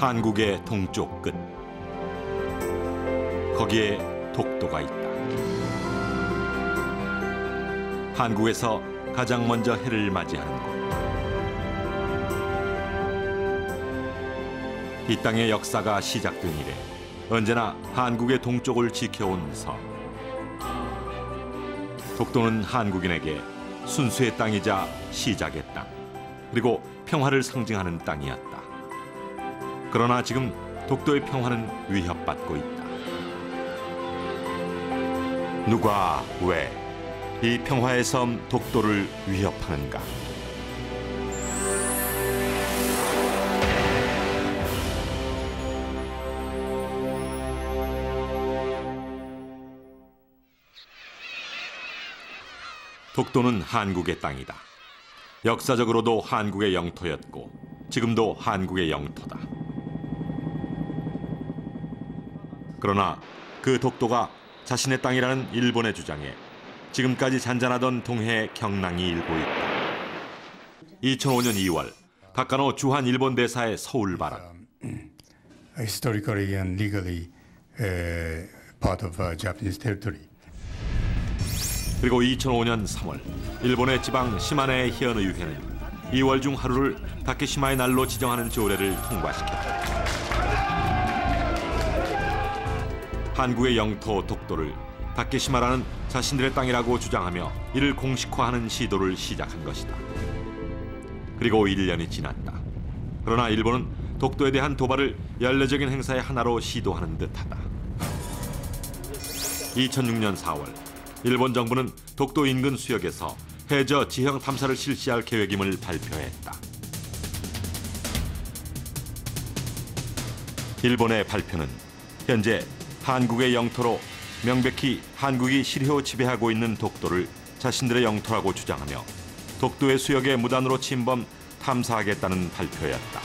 한국의 동쪽 끝. 거기에 독도가 있다. 한국에서 가장 먼저 해를 맞이하는 곳. 이 땅의 역사가 시작된 이래 언제나 한국의 동쪽을 지켜온 섬. 독도는 한국인에게 순수의 땅이자 시작의 땅, 그리고 평화를 상징하는 땅이었다. 그러나 지금 독도의 평화는 위협받고 있다. 누가 왜 이 평화의 섬 독도를 위협하는가? 독도는 한국의 땅이다. 역사적으로도 한국의 영토였고 지금도 한국의 영토다. 그러나 그 독도가 자신의 땅이라는 일본의 주장에 지금까지 잔잔하던 동해의 경랑이 일고 있다. 2005년 2월 박간호 주한 일본 대사의 서울 발언. historically and legally uh, part of uh, Japanese territory. 그리고 2005년 3월 일본의 지방 시마네의 희연의회는 2월 중 하루를 다케시마의 날로 지정하는 조례를 통과시켰다. 한국의 영토 독도를 다케시마라는 자신들의 땅이라고 주장하며 이를 공식화하는 시도를 시작한 것이다. 그리고 1년이 지났다. 그러나 일본은 독도에 대한 도발을 연례적인 행사의 하나로 시도하는 듯하다. 2006년 4월 일본 정부는 독도 인근 수역에서 해저 지형 탐사를 실시할 계획임을 발표했다. 일본의 발표는 현재 한국의 영토로 명백히 한국이 실효 지배하고 있는 독도를 자신들의 영토라고 주장하며 독도의 수역에 무단으로 침범 탐사하겠다는 발표였다.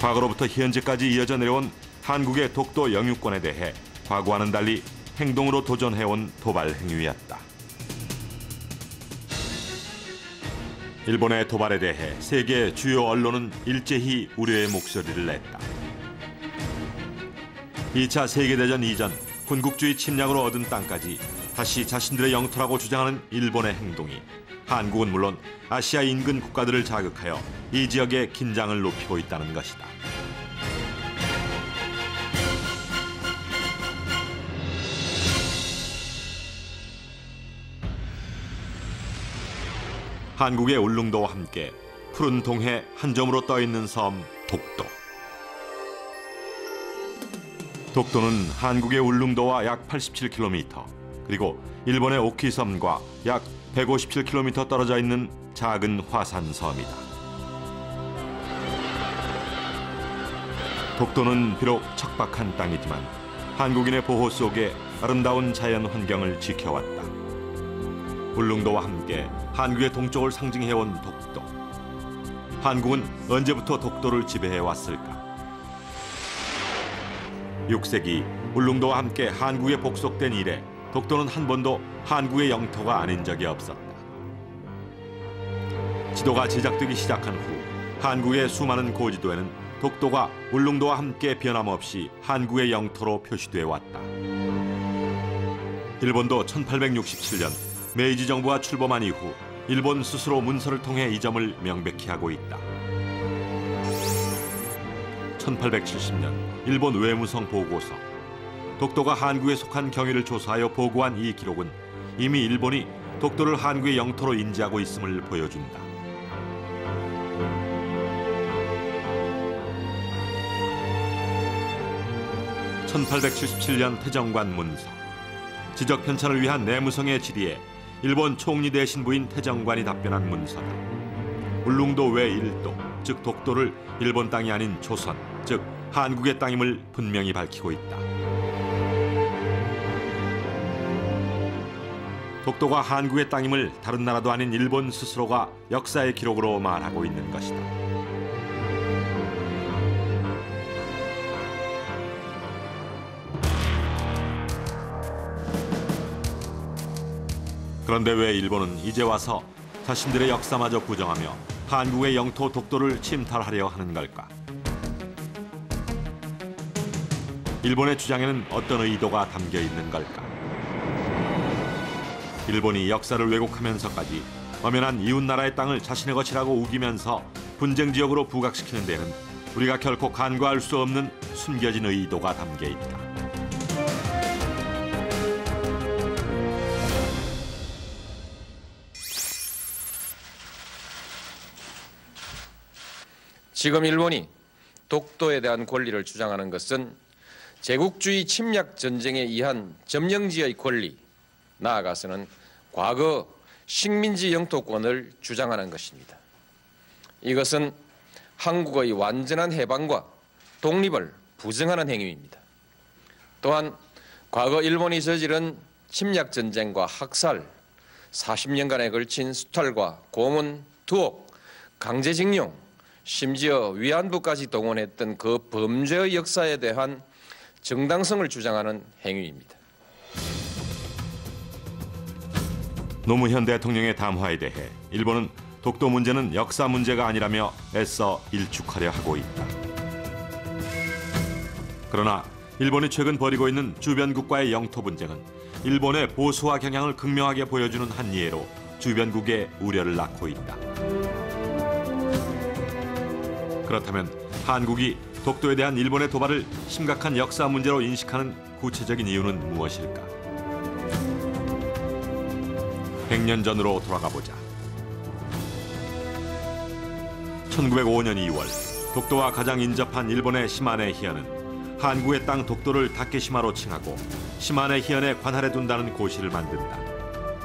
과거로부터 현재까지 이어져 내려온 한국의 독도 영유권에 대해 과거와는 달리 행동으로 도전해온 도발 행위였다. 일본의 도발에 대해 세계 주요 언론은 일제히 우려의 목소리를 냈다. 2차 세계대전 이전 군국주의 침략으로 얻은 땅까지 다시 자신들의 영토라고 주장하는 일본의 행동이 한국은 물론 아시아 인근 국가들을 자극하여 이 지역의 긴장을 높이고 있다는 것이다. 한국의 울릉도와 함께 푸른 동해 한 점으로 떠 있는 섬 독도. 독도는 한국의 울릉도와 약 87km, 그리고 일본의 오키섬과 약 157km 떨어져 있는 작은 화산 섬이다. 독도는 비록 척박한 땅이지만 한국인의 보호 속에 아름다운 자연 환경을 지켜왔다. 울릉도와 함께 한국의 동쪽을 상징해온 독도. 한국은 언제부터 독도를 지배해 왔을까? 6세기 울릉도와 함께 한국에 복속된 이래 독도는 한 번도 한국의 영토가 아닌 적이 없었다. 지도가 제작되기 시작한 후 한국의 수많은 고지도에는 독도가 울릉도와 함께 변함없이 한국의 영토로 표시돼 왔다. 일본도 1867년 메이지 정부가 출범한 이후 일본 스스로 문서를 통해 이 점을 명백히 하고 있다. 1870년 일본 외무성 보고서 독도가 한국에 속한 경위를 조사하여 보고한 이 기록은 이미 일본이 독도를 한국의 영토로 인지하고 있음을 보여준다. (1877년) 태정관 문서 지적 편찬을 위한 내무성의 질의에 일본 총리 대신 부인 태정관이 답변한 문서다. 울릉도 외 일도, 즉 독도를 일본 땅이 아닌 조선, 즉 한국의 땅임을 분명히 밝히고 있다. 독도가 한국의 땅임을 다른 나라도 아닌 일본 스스로가 역사의 기록으로 말하고 있는 것이다. 그런데 왜 일본은 이제 와서 자신들의 역사마저 부정하며 한국의 영토 독도를 침탈하려 하는 걸까? 일본의 주장에는 어떤 의도가 담겨 있는 걸까? 일본이 역사를 왜곡하면서까지 엄연한 이웃 나라의 땅을 자신의 것이라고 우기면서 분쟁 지역으로 부각시키는 데는 우리가 결코 간과할 수 없는 숨겨진 의도가 담겨 있다. 지금 일본이 독도에 대한 권리를 주장하는 것은 제국주의 침략 전쟁에 의한 점령지의 권리, 나아가서는 과거 식민지 영토권을 주장하는 것입니다. 이것은 한국의 완전한 해방과 독립을 부정하는 행위입니다. 또한 과거 일본이 저지른 침략 전쟁과 학살, 40년간에 걸친 수탈과 고문, 투옥, 강제징용, 심지어 위안부까지 동원했던 그 범죄의 역사에 대한 정당성을 주장하는 행위입니다. 노무현 대통령의 담화에 대해 일본은 독도 문제는 역사 문제가 아니라며 애써 일축하려 하고 있다. 그러나 일본이 최근 벌이고 있는 주변 국가의 영토 분쟁은 일본의 보수화 경향을 극명하게 보여주는 한 예로 주변국의 우려를 낳고 있다. 그렇다면 한국이 독도에 대한 일본의 도발을 심각한 역사 문제로 인식하는 구체적인 이유는 무엇일까? 100년 전으로 돌아가 보자. 1905년 2월 독도와 가장 인접한 일본의 시마네 희현은 한국의 땅 독도를 다케시마로 칭하고 시마네 희현에 관할해 둔다는 고시를 만든다.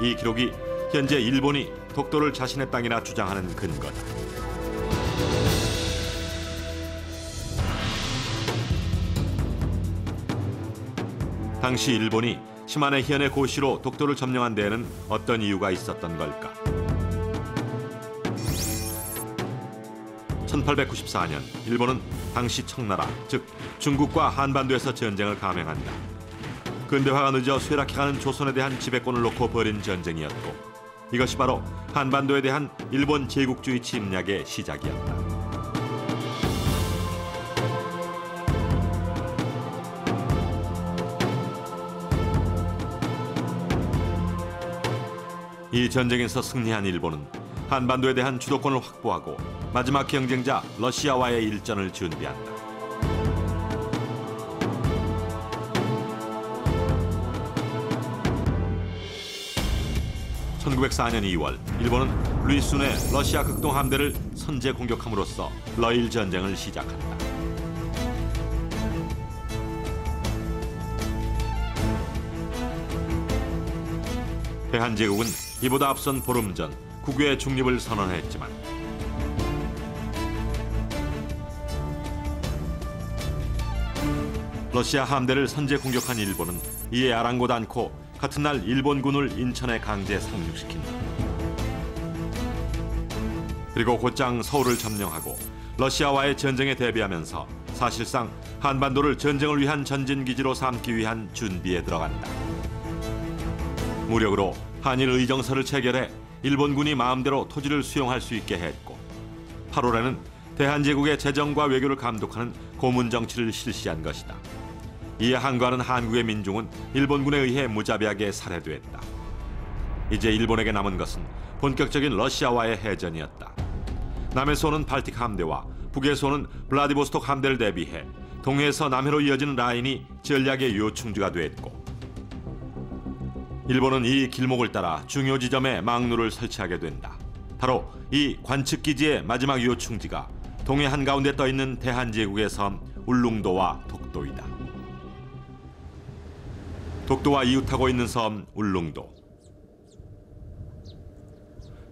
이 기록이 현재 일본이 독도를 자신의 땅이라 주장하는 근거다. 당시 일본이 시마네 희현의 고시로 독도를 점령한 데에는 어떤 이유가 있었던 걸까? 1894년 일본은 당시 청나라 즉 중국과 한반도에서 전쟁을 감행한다. 근대화가 늦어 쇠락해가는 조선에 대한 지배권을 놓고 벌인 전쟁이었고 이것이 바로 한반도에 대한 일본 제국주의 침략의 시작이었다. 이 전쟁에서 승리한 일본은 한반도에 대한 주도권을 확보하고 마지막 경쟁자 러시아와의 일전을 준비한다. (1904년 2월) 일본은 루이순의 러시아 극동 함대를 선제 공격함으로써 러일 전쟁을 시작한다. 대한제국은 이보다 앞선 보름 전 국외 중립을 선언했지만 러시아 함대를 선제 공격한 일본은 이에 아랑곳 않고 같은 날 일본군을 인천에 강제 상륙시킨다. 그리고 곧장 서울을 점령하고 러시아와의 전쟁에 대비하면서 사실상 한반도를 전쟁을 위한 전진 기지로 삼기 위한 준비에 들어간다. 무력으로 한일 의정서를 체결해 일본군이 마음대로 토지를 수용할 수 있게 했고 8월에는 대한제국의 재정과 외교를 감독하는 고문 정치를 실시한 것이다. 이에 한가하는 한국의 민중은 일본군에 의해 무자비하게 살해됐다. 이제 일본에게 남은 것은 본격적인 러시아와의 해전이었다. 남에서 오는 발틱 함대와 북에서 오는 블라디보스톡 함대를 대비해 동해에서 남해로 이어지는 라인이 전략의 요충지가 됐고 일본은 이 길목을 따라 중요 지점에 망루를 설치하게 된다. 바로 이 관측 기지의 마지막 요충지가 동해 한가운데 떠 있는 대한제국의 섬 울릉도와 독도이다. 독도와 이웃하고 있는 섬 울릉도.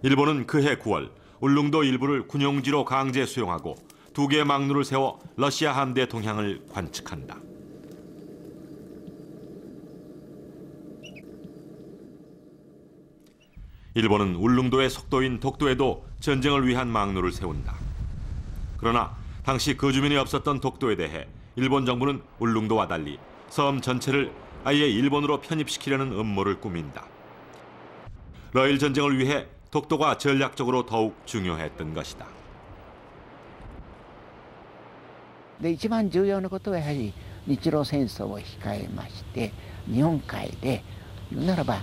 일본은 그해 9월 울릉도 일부를 군용지로 강제 수용하고 두 개의 망루를 세워 러시아 함대 동향을 관측한다. 일본은 울릉도의 속도인 독도에도 전쟁을 위한 망루를 세운다. 그러나 당시 거주민이 없었던 독도에 대해 일본 정부는 울릉도와 달리 섬 전체를 아예 일본으로 편입시키려는 음모를 꾸민다. 러일 전쟁을 위해 독도가 전략적으로 더욱 중요했던 것이다. で一番重要なことはやはり 日露戦争を控えまして日本海で言うならば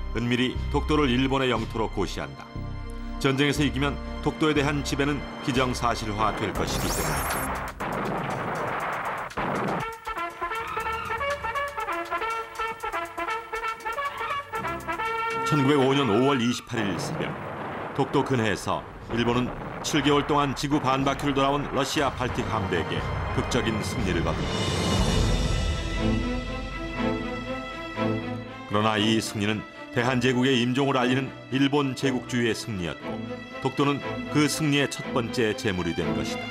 은밀히 독도를 일본의 영토로 고시한다. 전쟁에서 이기면 독도에 대한 지배는 기정사실화 될 것이기 때문이다. (1905년 5월 28일) 새벽 독도 근해에서 일본은 7개월 동안 지구 반바퀴를 돌아온 러시아 발틱 함대에게 극적인 승리를 거둔다. 그러나 이 승리는 대한제국의 임종을 알리는 일본 제국주의의 승리였고 독도는 그 승리의 첫 번째 제물이 된 것이다.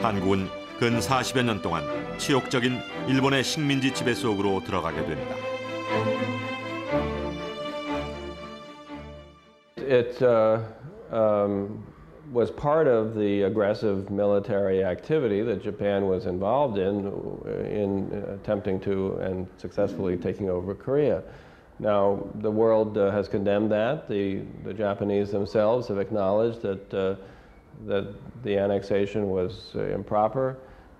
한국은 근 40여 년 동안 치욕적인 일본의 식민지 지배 속으로 들어가게 된다. It uh, um, was part of the aggressive military activity that Japan was involved in, in attempting to and successfully taking over Korea. Now, the world uh, has condemned that. The, the Japanese themselves have acknowledged that, uh, that the annexation was uh, improper.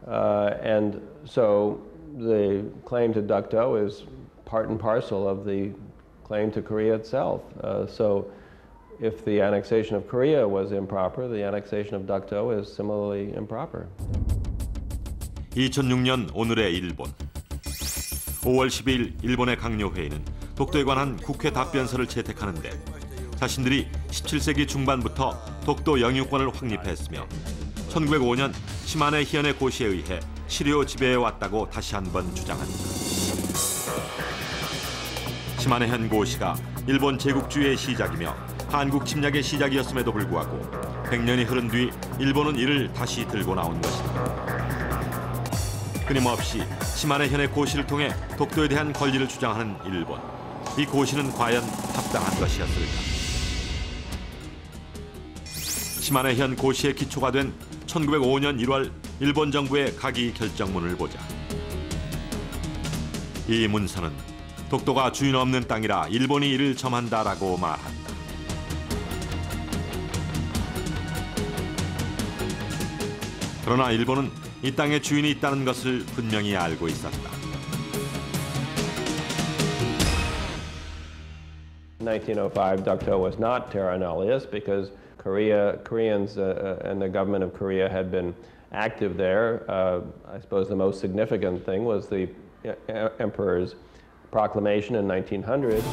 Uh, and so the claim to Dukto is part and parcel of the claim to Korea itself. Uh, so if the annexation of Korea was improper, the annexation of Dukto is similarly improper. 2006년 오늘의 일본 5월 12일 일본의 강요회의는 독도에 관한 국회 답변서를 채택하는데 자신들이 17세기 중반부터 독도 영유권을 확립했으며 1905년 시마네 희연의 고시에 의해 시료 지배해 왔다고 다시 한번 주장합니다. 시마네 현 고시가 일본 제국주의의 시작이며 한국 침략의 시작이었음에도 불구하고 100년이 흐른 뒤 일본은 이를 다시 들고 나온 것이다. 끊임없이 시마네 현의 고시를 통해 독도에 대한 권리를 주장하는 일본. 이 고시는 과연 합당한 것이었을까? 시마네 현 고시의 기초가 된 1905년 1월 일본 정부의 가기 결정문을 보자. 이 문서는 독도가 주인 없는 땅이라 일본이 이를 점한다라고 말한다. 그러나 일본은 이 땅에 주인이 있다는 것을 분명히 알고 있었다. In 1905, Dukto was not terra nullius because Korea, Koreans uh, uh, and the government of Korea had been active there. Uh, I suppose the most significant thing was the uh, emperor's proclamation in 1900.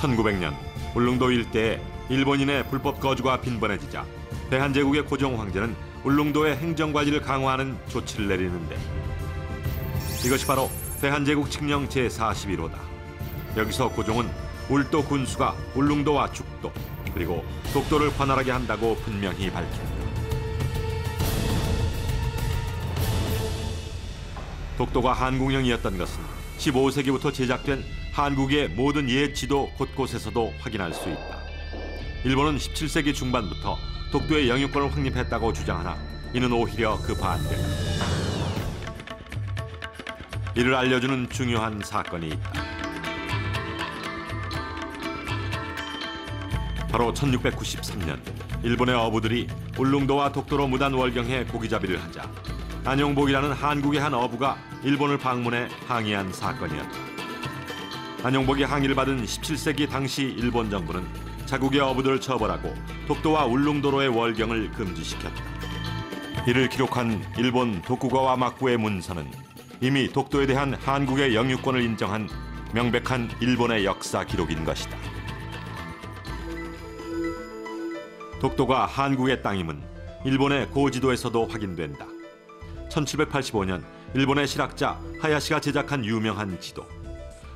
1900년 울릉도 일대에 일본인의 불법 거주가 빈번해지자 대한제국의 고종 황제는 울릉도의 행정 관리를 강화하는 조치를 내리는데 이것이 바로 대한제국 칙령 제41호다. 여기서 고종은 울도 군수가 울릉도와 죽도 그리고 독도를 관할하게 한다고 분명히 밝힌다. 독도가 한국령이었던 것은 15세기부터 제작된 한국의 모든 옛 지도 곳곳에서도 확인할 수 있다. 일본은 17세기 중반부터 독도의 영유권을 확립했다고 주장하나 이는 오히려 그 반대다. 이를 알려주는 중요한 사건이 있다. 바로 1693년 일본의 어부들이 울릉도와 독도로 무단 월경해 고기잡이를 하자 안용복이라는 한국의 한 어부가 일본을 방문해 항의한 사건이었다. 안용복이 항의를 받은 17세기 당시 일본 정부는 자국의 어부들을 처벌하고 독도와 울릉도로의 월경을 금지시켰다. 이를 기록한 일본 독국어와 막부의 문서는 이미 독도에 대한 한국의 영유권을 인정한 명백한 일본의 역사 기록인 것이다. 독도가 한국의 땅임은 일본의 고지도에서도 확인된다. 1785년 일본의 실학자 하야시가 제작한 유명한 지도.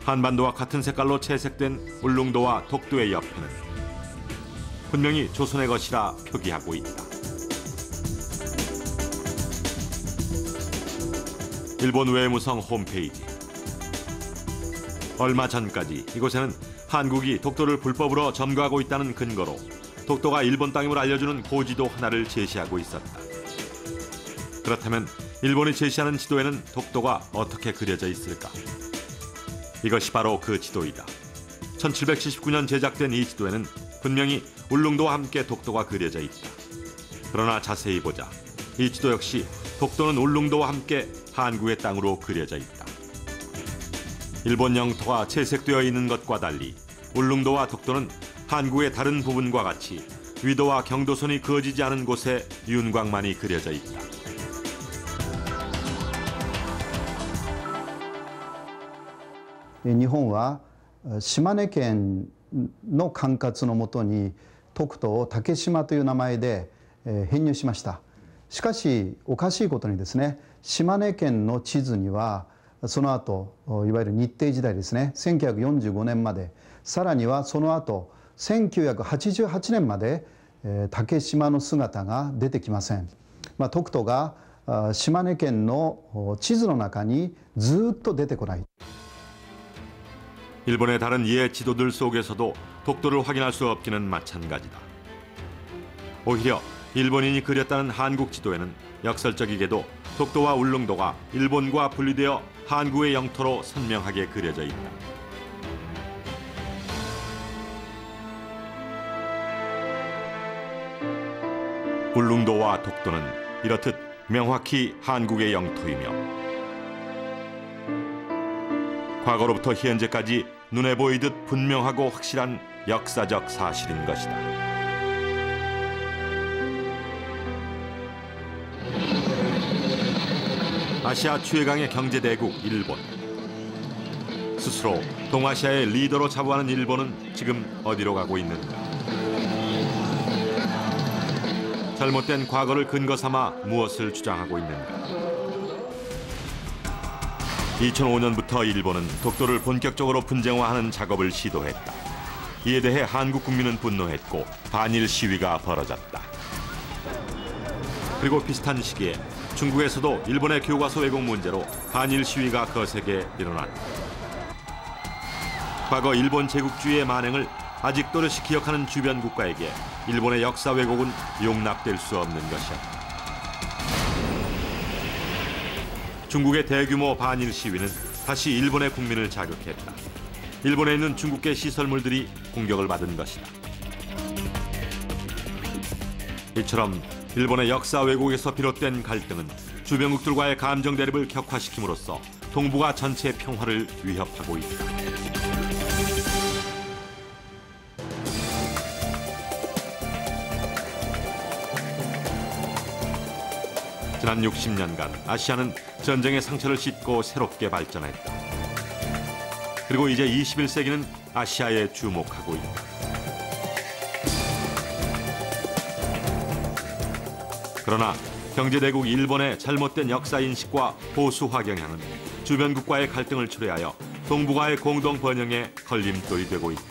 한반도와 같은 색깔로 채색된 울릉도와 독도의 옆에는 분명히 조선의 것이라 표기하고 있다. 일본 외무성 홈페이지 얼마 전까지 이곳에는 한국이 독도를 불법으로 점거하고 있다는 근거로 독도가 일본 땅임을 알려주는 고지도 하나를 제시하고 있었다. 그렇다면 일본이 제시하는 지도에는 독도가 어떻게 그려져 있을까? 이것이 바로 그 지도이다. 1779년 제작된 이 지도에는 분명히 울릉도와 함께 독도가 그려져 있다. 그러나 자세히 보자. 이 지도 역시 독도는 울릉도와 함께 한국의 땅으로 그려져 있다. 일본 영토가 채색되어 있는 것과 달리 울릉도와 독도는 한국의 다른 부분과 같이 위도와 경도선이 그어지지 않은 곳에 윤곽만이 그려져 있다. え日本はえ島根県の管轄のもとに 徳島を竹島という名前でえー編入しましたしかしおかしいことにですね島根県の地図にはその後いわゆる日帝時代ですね1945年までさらにはその後1988年までえー竹島の姿が出てきません、まあ、徳島があ島根県のお地図の中にずっと出てこない 일본의 다른 옛 지도들 속에서도 독도를 확인할 수 없기는 마찬가지다. 오히려 일본인이 그렸다는 한국 지도에는 역설적이게도 독도와 울릉도가 일본과 분리되어 한국의 영토로 선명하게 그려져 있다. 울릉도와 독도는 이렇듯 명확히 한국의 영토이며 과거로부터 현재까지 눈에 보이듯 분명하고 확실한 역사적 사실인 것이다. 아시아 최강의 경제 대국 일본. 스스로 동아시아의 리더로 자부하는 일본은 지금 어디로 가고 있는가? 잘못된 과거를 근거 삼아 무엇을 주장하고 있는가? 2005년부터 일본은 독도를 본격적으로 분쟁화하는 작업을 시도했다. 이에 대해 한국 국민은 분노했고 반일 시위가 벌어졌다. 그리고 비슷한 시기에 중국에서도 일본의 교과서 왜곡 문제로 반일 시위가 거세게 일어났다. 과거 일본 제국주의의 만행을 아직 또렷이 기억하는 주변 국가에게 일본의 역사 왜곡은 용납될 수 없는 것이었다. 중국의 대규모 반일 시위는 다시 일본의 국민을 자극했다. 일본에 있는 중국계 시설물들이 공격을 받은 것이다. 이처럼 일본의 역사 왜곡에서 비롯된 갈등은 주변국들과의 감정 대립을 격화시킴으로써 동북아 전체 평화를 위협하고 있다. 지난 60년간 아시아는 전쟁의 상처를 씻고 새롭게 발전했다. 그리고 이제 21세기는 아시아에 주목하고 있다. 그러나 경제대국 일본의 잘못된 역사 인식과 보수화 경향은 주변 국과의 갈등을 초래하여 동북아의 공동 번영에 걸림돌이 되고 있다.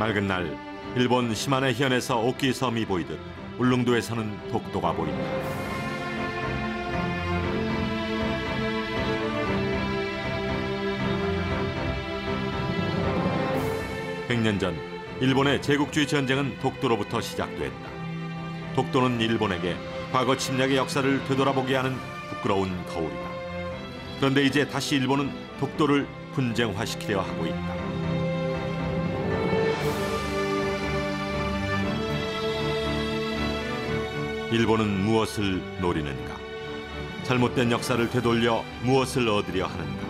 맑은 날 일본 시마네 현에서 오키 섬이 보이듯 울릉도에서는 독도가 보인다. 백년전 일본의 제국주의 전쟁은 독도로부터 시작됐다. 독도는 일본에게 과거 침략의 역사를 되돌아보게 하는 부끄러운 거울이다. 그런데 이제 다시 일본은 독도를 분쟁화시키려 하고 있다. 일본은 무엇을 노리는가? 잘못된 역사를 되돌려 무엇을 얻으려 하는가?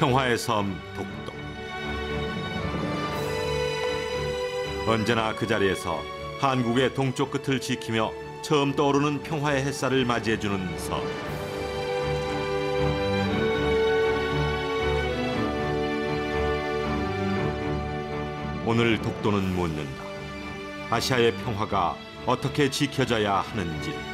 평화의 섬 독도. 언제나 그 자리에서 한국의 동쪽 끝을 지키며 처음 떠오르는 평화의 햇살을 맞이해주는 섬. 오늘 독도는 묻는다. 아시아의 평화가 어떻게 지켜져야 하는지.